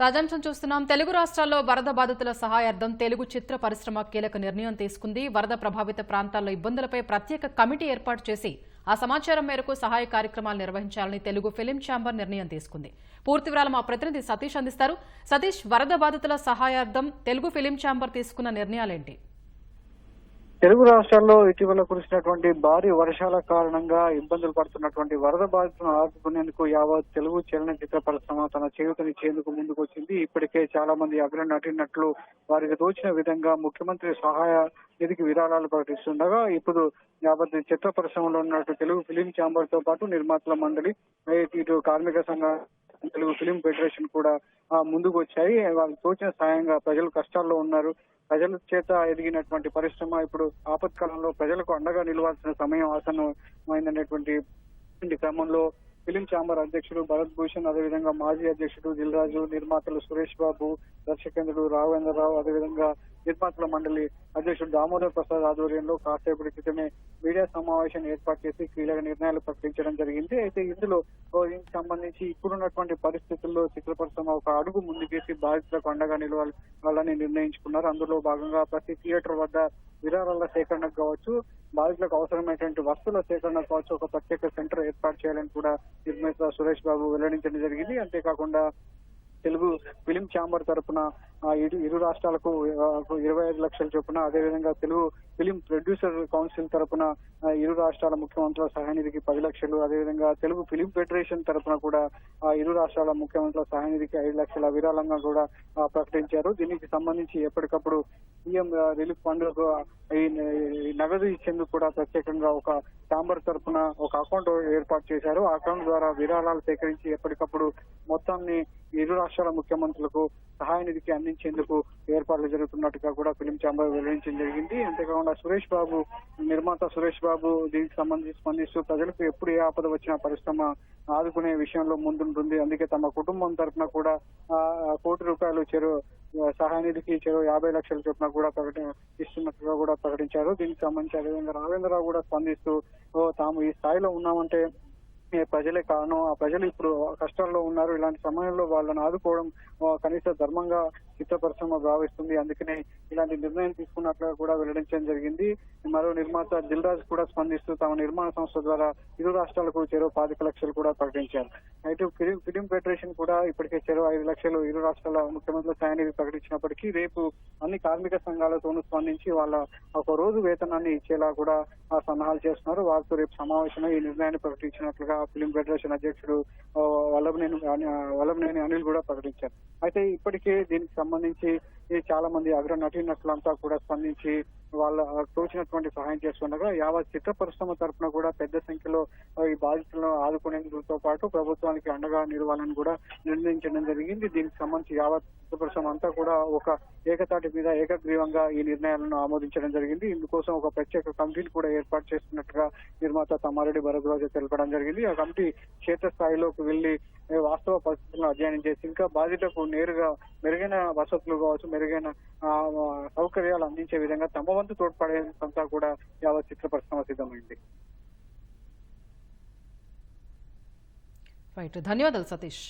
తాజాంశం చూస్తున్నాం. తెలుగు రాష్ట్రాల్లో వరద బాధితుల సహాయార్థం తెలుగు చిత్ర పరిశ్రమ కీలక నిర్ణయం తీసుకుంది. వరద ప్రభావిత ప్రాంతాల్లో ఇబ్బందులపై ప్రత్యేక కమిటీ ఏర్పాటు చేసి ఆ సమాచారం మేరకు సహాయ కార్యక్రమాలు నిర్వహించాలని తెలుగు ఫిలిం ఛాంబర్ నిర్ణయం తీసుకుంది. పూర్తి వివరాలు మా ప్రతినిధి సతీష్ అందిస్తారు. సతీష్ వరద బాధితుల సహాయార్థం తెలుగు ఫిలిం ఛాంబర్ తీసుకున్న నిర్ణయాలేంటి? తెలుగు రాష్ట్రాల్లో ఇటీవల కురిసినటువంటి భారీ వర్షాల కారణంగా ఇబ్బందులు పడుతున్నటువంటి వరద బాధితులను ఆదుకునేందుకు యావత్ తెలుగు చలనచిత్ర పరిశ్రమ తన చేయూతనిచ్చేందుకు ముందుకు వచ్చింది ఇప్పటికే చాలా మంది అగ్ర నటినట్లు వారికి తోచిన విధంగా ముఖ్యమంత్రి సహాయ నిధికి విరాళాలు ప్రకటిస్తుండగా ఇప్పుడు యావత్ చిత్ర పరిశ్రమలో ఉన్నట్టు తెలుగు ఫిలిం ఛాంబర్తో పాటు నిర్మాతల మండలి ఇటు కార్మిక సంఘ తెలుగు ఫిలిం ఫెడరేషన్ కూడా ముందుకు వచ్చాయి వాళ్ళకి తోచిన సాయంగా ప్రజలు కష్టాల్లో ఉన్నారు. ప్రజల చేత ఎదిగినటువంటి పరిశ్రమ ఇప్పుడు ఆపత్కాలంలో ప్రజలకు అండగా నిలవాల్సిన సమయం ఆసన్నమైందనేటువంటి క్రమంలో ఫిలిం ఛాంబర్ అధ్యక్షుడు భరత్ భూషణ్ అదేవిధంగా మాజీ అధ్యక్షుడు దిల్ రాజు నిర్మాతలు సురేష్ బాబు దర్శకేంద్రుడు రాఘవేంద్రరావు అదేవిధంగా నిర్మాతల మండలి అధ్యక్షుడు దామోదర్ ప్రసాద్ ఆధ్వర్యంలో కాసేపటి క్రితమే మీడియా సమావేశం ఏర్పాటు చేసి కీలక నిర్ణయాలు ప్రకటించడం జరిగింది. అయితే ఇందులో దీనికి సంబంధించి ఇప్పుడున్నటువంటి పరిస్థితుల్లో చిత్ర పరిశ్రమ ఒక అడుగు ముందుకేసి బాధితులకు అండగా నిలవాలని నిర్ణయించుకున్నారు. అందులో భాగంగా ప్రతి థియేటర్ వద్ద విరాళాల సేకరణకు కావచ్చు బాధితులకు అవసరమైనటువంటి వస్తువుల సేకరణకు కావచ్చు ఒక ప్రత్యేక సెంటర్ ఏర్పాటు చేయాలని కూడా నిర్మాత సురేష్ బాబు వెల్లడించడం జరిగింది. అంతేకాకుండా తెలుగు ఫిలిం ఛాంబర్ తరఫున ఇరు ఇరు రాష్ట్రాలకు ఇరవై ఐదు లక్షల చొప్పున అదేవిధంగా తెలుగు ఫిలిం ప్రొడ్యూసర్ కౌన్సిల్ తరపున ఇరు రాష్ట్రాల ముఖ్యమంత్రుల సహాయనిధికి పది లక్షలు అదేవిధంగా తెలుగు ఫిలిం ఫెడరేషన్ తరపున కూడా ఆ, ఇరు రాష్ట్రాల ముఖ్యమంత్రుల సహాయనిధికి ఐదు లక్షల విరాళంగా కూడా ప్రకటించారు. దీనికి సంబంధించి ఎప్పటికప్పుడు సీఎం రిలీఫ్ ఫండ్ నగదు ఇచ్చేందుకు కూడా ప్రత్యేకంగా ఒక ఛాంబర్ తరపున ఒక అకౌంట్ ఏర్పాటు చేశారు. ఆ అకౌంట్ ద్వారా విరాళాలు సేకరించి ఎప్పటికప్పుడు మొత్తాన్ని ఇరు రాష్ట్రాల ముఖ్యమంత్రులకు సహాయ నిధికి అందించేందుకు ఏర్పాట్లు జరుగుతున్నట్టుగా కూడా ఫిలిం ఛాంబర్ వెల్లడించడం జరిగింది. అంతేకాకుండా సురేష్ బాబు నిర్మాత సురేష్ బాబు దీనికి సంబంధించి స్పందిస్తూ ప్రజలకు ఎప్పుడు ఏ ఆపద వచ్చినా పరిశ్రమ ఆదుకునే విషయంలో ముందుంటుంది. అందుకే తమ కుటుంబం తరఫున కూడా కోటి రూపాయలు చెరు సహాయ నిధికి చెరువు యాభై లక్షల చొప్పున కూడా ప్రకటి ఇస్తున్నట్టుగా కూడా ప్రకటించారు. దీనికి సంబంధించి అదేవిధంగా రాఘవేంద్రరావు కూడా స్పందిస్తూ తాము ఈ స్థాయిలో ఉన్నామంటే ప్రజలే కారణం. ఆ ప్రజలు ఇప్పుడు కష్టాల్లో ఉన్నారు. ఇలాంటి సమయంలో వాళ్ళని ఆదుకోవడం కనీస ధర్మంగా చిత్ర పరిశ్రమ భావిస్తుంది. అందుకనే ఇలాంటి నిర్ణయం తీసుకున్నట్లుగా కూడా వెల్లడించడం జరిగింది. మరో నిర్మాత దిల్రాజ్ కూడా స్పందిస్తూ తమ నిర్మాణ సంస్థ ద్వారా ఇరు రాష్ట్రాలకు చెరో పాతిక లక్షలు కూడా ప్రకటించారు. అయితే ఫిలిం ఫిలిం ఫెడరేషన్ కూడా ఇప్పటికే చెరో ఐదు లక్షలు ఇరు రాష్ట్రాల ముఖ్యమంత్రుల సాయాన్ని ప్రకటించినప్పటికీ రేపు అన్ని కార్మిక సంఘాలతోనూ స్పందించి వాళ్ళ ఒక రోజు వేతనాన్ని ఇచ్చేలా కూడా ఆ సన్నాహాలు చేస్తున్నారు. వారితో రేపు సమావేశంలో ఈ నిర్ణయాన్ని ప్రకటించినట్లుగా ఫిలిం ఫెడరేషన్ అధ్యక్షుడు వల్లభనేని వల్లభనేని అనిల్ కూడా ప్రకటించారు. అయితే ఇప్పటికే దీనికి సంబంధించి చాలా మంది అగ్ర నటీనటులంతా కూడా స్పందించి వాళ్ళ తోచినటువంటి సహాయం చేస్తుండగా యావత్ చిత్ర పరిశ్రమ తరఫున కూడా పెద్ద సంఖ్యలో ఈ బాధితులను ఆదుకునేందుతో పాటు ప్రభుత్వానికి అండగా నిలవాలని కూడా నిర్ణయించడం జరిగింది. దీనికి సంబంధించి యావత్ చిత్ర పరిశ్రమ అంతా కూడా ఒక ఏకతాటి మీద ఏకగ్రీవంగా ఈ నిర్ణయాలను ఆమోదించడం జరిగింది. ఇందుకోసం ఒక ప్రత్యేక కమిటీని కూడా ఏర్పాటు చేస్తున్నట్టుగా నిర్మాత తమ్మారెడ్డి భరద్వాజ తెలపడం జరిగింది. ఆ కమిటీ క్షేత్రస్థాయిలోకి వెళ్ళి వాస్తవ పరిస్థితులను అధ్యయనం చేసి ఇంకా బాధితులకు నేరుగా మెరుగైన వసతులు కావచ్చు మెరుగైన సౌకర్యాలు అందించే విధంగా తమ వంతు తోడ్పడేంతా కూడా యావత్ చిత్ర పరిశ్రమ సిద్ధమైంది. రైట్ ధన్యవాదాలు సతీష్.